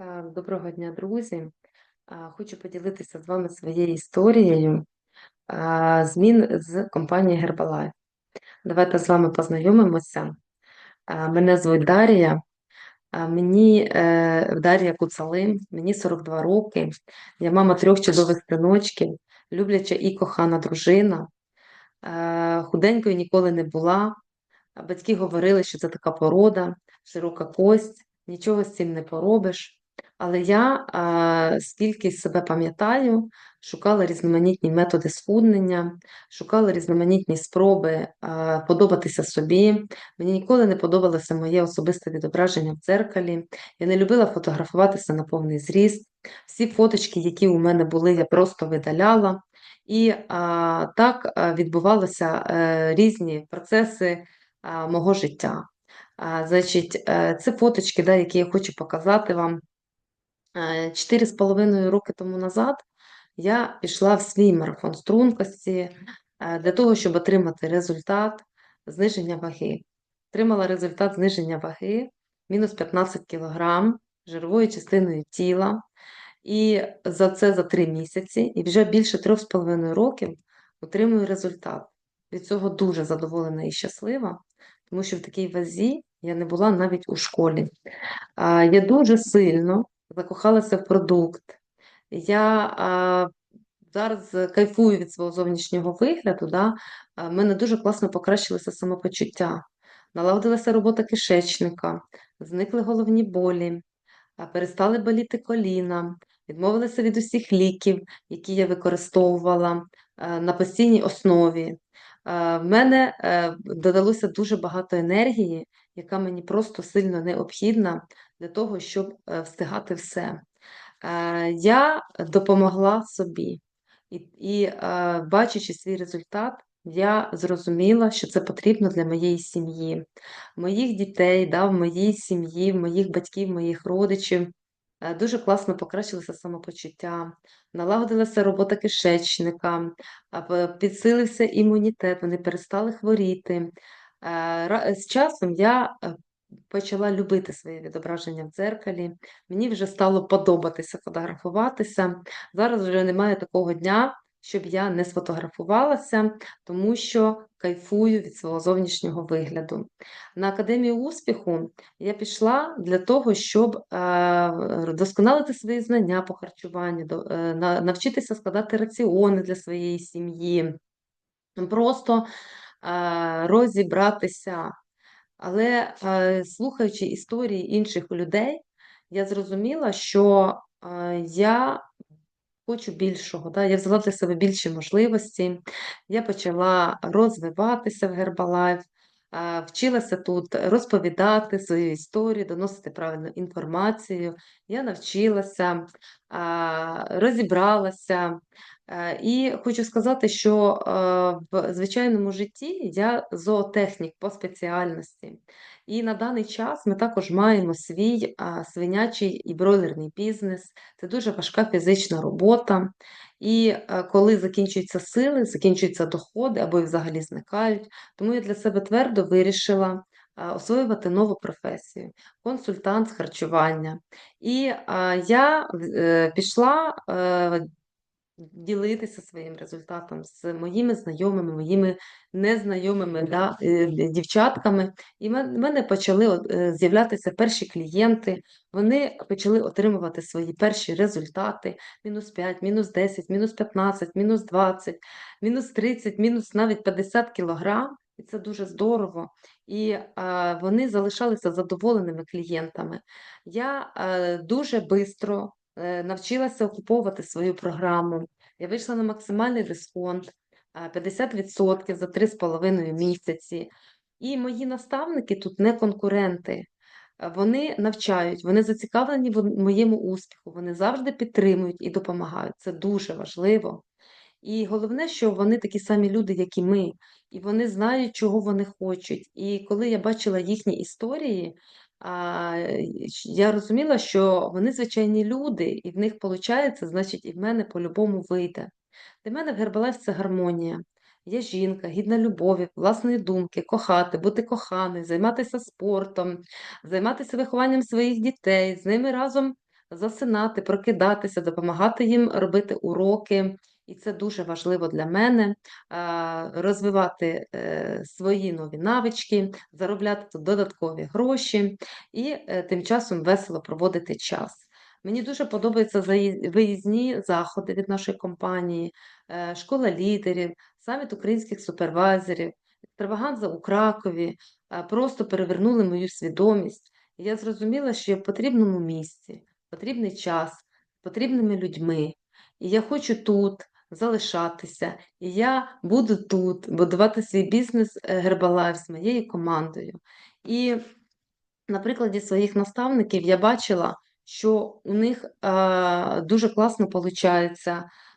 Е, Доброго дня, друзі. Е, Хочу поділитися з вами своєю історією е, змін з компанії Herbalife. Давайте з вами познайомимося. Мене звуть Дар'я. Е, Мені Дар'я Куцалим, мені 42 роки. Я мама трьох чудових синочків, любляча і кохана дружина. Худенькою ніколи не була. Батьки говорили, що це така порода, широка кость, нічого з цим не поробиш. Але я, скільки себе пам'ятаю, шукала різноманітні методи схуднення, шукала різноманітні спроби подобатися собі. Мені ніколи не подобалося моє особисте відображення в дзеркалі. Я не любила фотографуватися на повний зріст. Всі фоточки, які у мене були, я просто видаляла. І а, так відбувалися е, різні процеси мого життя. А, Значить, е, це фоточки, да, які я хочу показати вам. Е, Чотири з половиною роки тому назад я пішла в свій марафон стрункості е, для того, щоб отримати результат зниження ваги. Отримала результат зниження ваги мінус 15 кг жировою частиною тіла. І за це за три місяці, і вже більше трьох з половиною років отримую результат. Від цього дуже задоволена і щаслива, тому що в такій вазі я не була навіть у школі. Я дуже сильно закохалася в продукт. Я а, зараз кайфую від свого зовнішнього вигляду. Да? В мене дуже класно покращилося самопочуття. Налагодилася робота кишечника, зникли головні болі, перестали боліти коліна, відмовилася від усіх ліків, які я використовувала на постійній основі. В мене е, додалося дуже багато енергії, яка мені просто сильно необхідна для того, щоб е, встигати все. Е, Я допомогла собі, і, і е, бачачи свій результат, я зрозуміла, що це потрібно для моєї сім'ї, моїх дітей, да, в моїй сім'ї, моїх батьків, моїх родичів. Дуже класно покращилося самопочуття, налагодилася робота кишечника, підсилився імунітет, вони перестали хворіти. З часом я почала любити своє відображення в дзеркалі. Мені вже стало подобатися фотографуватися. Зараз вже немає такого дня, щоб я не сфотографувалася, тому що кайфую від свого зовнішнього вигляду. На Академію успіху я пішла для того, щоб е, досконалити свої знання по харчуванню, е, на- навчитися складати раціони для своєї сім'ї, просто е, розібратися. Але е, слухаючи історії інших людей, я зрозуміла, що е, я хочу більшого. Да? Я взяла для себе більші можливості. Я почала розвиватися в Гербалайф, вчилася тут розповідати свою історію, доносити правильну інформацію. Я навчилася, розібралася. І хочу сказати, що в звичайному житті я зоотехнік по спеціальності. І на даний час ми також маємо свій свинячий і бройлерний бізнес. Це дуже важка фізична робота. І е, коли закінчуються сили, закінчуються доходи або й взагалі зникають, тому я для себе твердо вирішила освоювати нову професію консультант з харчування. І я е, пішла. Е, Ділитися своїм результатом з моїми знайомими, моїми незнайомими да, е, дівчатками. І в мене почали е, з'являтися перші клієнти, вони почали отримувати свої перші результати: мінус 5, мінус 10, мінус 15, мінус 20, мінус 30, мінус навіть 50 кілограм. І це дуже здорово. І а, вони залишалися задоволеними клієнтами. Я е, дуже швидко навчилася окуповувати свою програму. Я вийшла на максимальний дисконт 50% за 3,5 місяці. І мої наставники тут не конкуренти. Вони навчають, вони зацікавлені в моєму успіху, вони завжди підтримують і допомагають. Це дуже важливо. І головне, що вони такі самі люди, як і ми, і вони знають, чого вони хочуть. І коли я бачила їхні історії, я розуміла, що вони звичайні люди, і в них виходить, значить, і в мене по-любому вийде. Для мене в Herbalife це гармонія. Я жінка, гідна любові, власної думки, кохати, бути коханою, займатися спортом, займатися вихованням своїх дітей, з ними разом засинати, прокидатися, допомагати їм робити уроки. І це дуже важливо для мене розвивати е, свої нові навички, заробляти додаткові гроші і е, тим часом весело проводити час. Мені дуже подобаються виїзні заходи від нашої компанії, е, школа лідерів, саміт українських супервайзерів, екстраваганза у Кракові, просто перевернули мою свідомість. Я зрозуміла, що я в потрібному місці, потрібний час, потрібними людьми. І я хочу тут залишатися. І я буду тут будувати свій бізнес Herbalife з моєю командою. І на прикладі своїх наставників я бачила, що у них е, дуже класно виходить.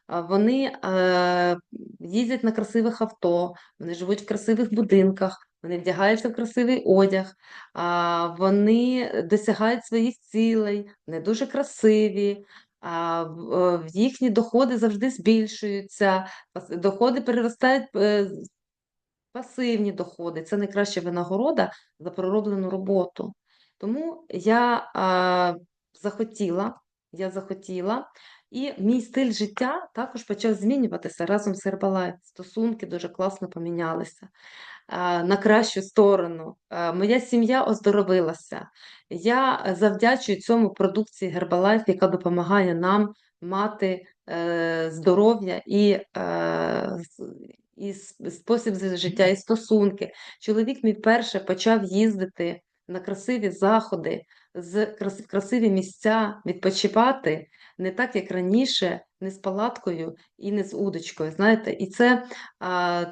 Вони е, їздять на красивих авто, вони живуть в красивих будинках, вони вдягаються в красивий одяг, вони досягають своїх цілей, вони дуже красиві, їхні доходи завжди збільшуються, доходи переростають е, пасивні доходи. Це найкраща винагорода за пророблену роботу. Тому я захотіла, я захотіла, і мій стиль життя також почав змінюватися разом з Herbalife. Стосунки дуже класно помінялися на кращу сторону. Моя сім'я оздоровилася. Я завдячую цьому продукції Herbalife, яка допомагає нам мати е, здоров'я і е, і спосіб життя, і стосунки. Чоловік мій перше почав їздити на красиві заходи, з красиві місця, відпочивати не так, як раніше, не з палаткою і не з удочкою. Знаєте, І це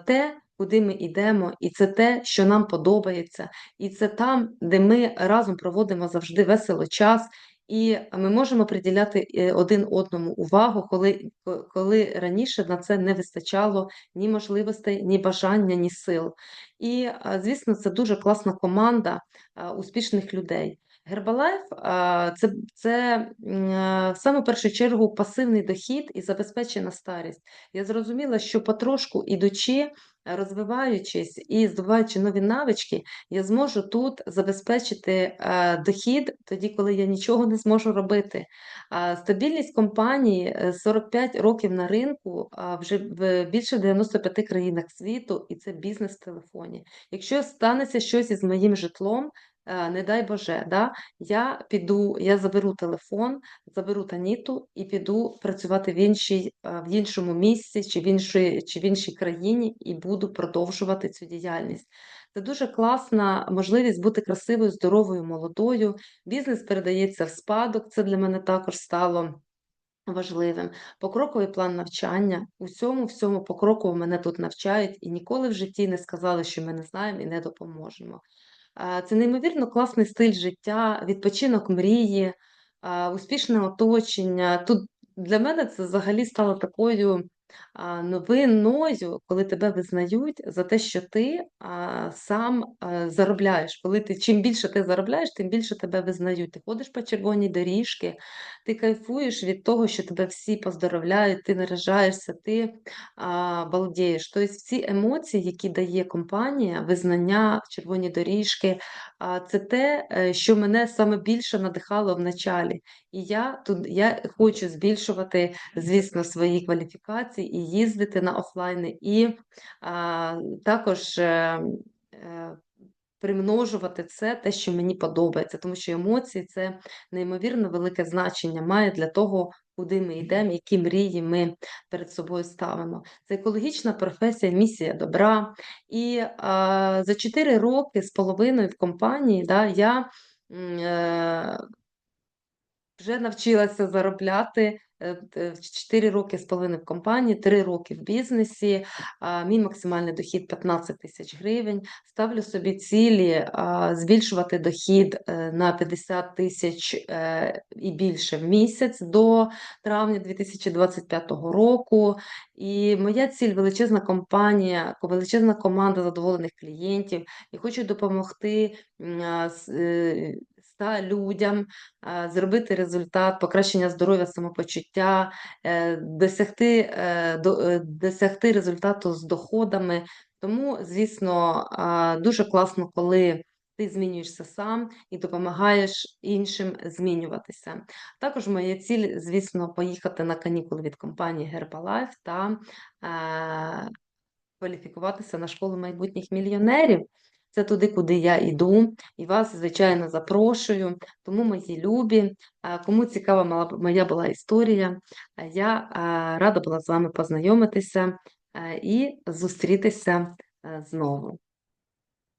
те, куди ми йдемо, і це те, що нам подобається, і це там, де ми разом проводимо завжди весело час. І ми можемо приділяти е, один одному увагу, коли коли раніше на це не вистачало ні можливостей, ні бажання, ні сил. І, звісно, це дуже класна команда успішних людей. Гербалайф це це в саму першу чергу пасивний дохід і забезпечена старість. Я зрозуміла, що потрошку ідучи, розвиваючись і здобуваючи нові навички, я зможу тут забезпечити дохід тоді, коли я нічого не зможу робити. Стабільність компанії 45 е, років на ринку вже в більше 95 країнах світу, і це бізнес в телефоні. Якщо станеться щось із моїм житлом, Е, не дай Боже, да, я піду, я заберу телефон, заберу Таніту і піду працювати в іншій, е, в іншому місці чи в іншій, чи в іншій країні і буду продовжувати цю діяльність. Це дуже класна можливість бути красивою, здоровою, молодою. Бізнес передається в спадок, це для мене також стало. Важливим покроковий план навчання. Усьому всьому покроково мене тут навчають і ніколи в житті не сказали, що ми не знаємо і не допоможемо. Це неймовірно класний стиль життя, відпочинок мрії, успішне оточення. Тут для мене це взагалі стало такою новиною, коли тебе визнають за те, що ти сам заробляєш. Коли ти чим більше ти заробляєш, тим більше тебе визнають. Ти ходиш по червоній доріжки, ти кайфуєш від того, що тебе всі поздоровляють, ти наражаєшся, ти балдієш. Тобто всі емоції, які дає компанія, визнання, червоні доріжки, це те, е, що мене саме більше надихало в началі. І я тут я хочу збільшувати, звісно, свої кваліфікації і їздити на офлайни, і а, також. Е, е, примножувати це, те, що мені подобається, тому що емоції це неймовірно велике значення має для того, куди ми йдемо, які мрії ми перед собою ставимо. Це екологічна професія, місія добра. І а, за 4 роки з половиною в компанії да, я. Е, вже навчилася заробляти 4 е, роки з половиною в компанії, 3 роки в бізнесі. Мій максимальний дохід 15 тисяч гривень. Ставлю собі цілі збільшувати дохід е, на 50 тисяч е, і більше в місяць до травня 2025 року. І моя ціль величезна компанія, величезна команда задоволених клієнтів. І хочу допомогти 100 людям зробити результат, покращення здоров'я, самопочуття, е, досягти, е, е, досягти результату з доходами. Тому, звісно, дуже класно, коли ти змінюєшся сам і допомагаєш іншим змінюватися. Також моя ціль, звісно, поїхати на канікули від компанії Herbalife та е, кваліфікуватися на школу майбутніх мільйонерів. Це туди, куди я йду, і вас, звичайно, запрошую. Тому, мої любі, кому цікава моя була історія, я рада була з вами познайомитися і зустрітися знову.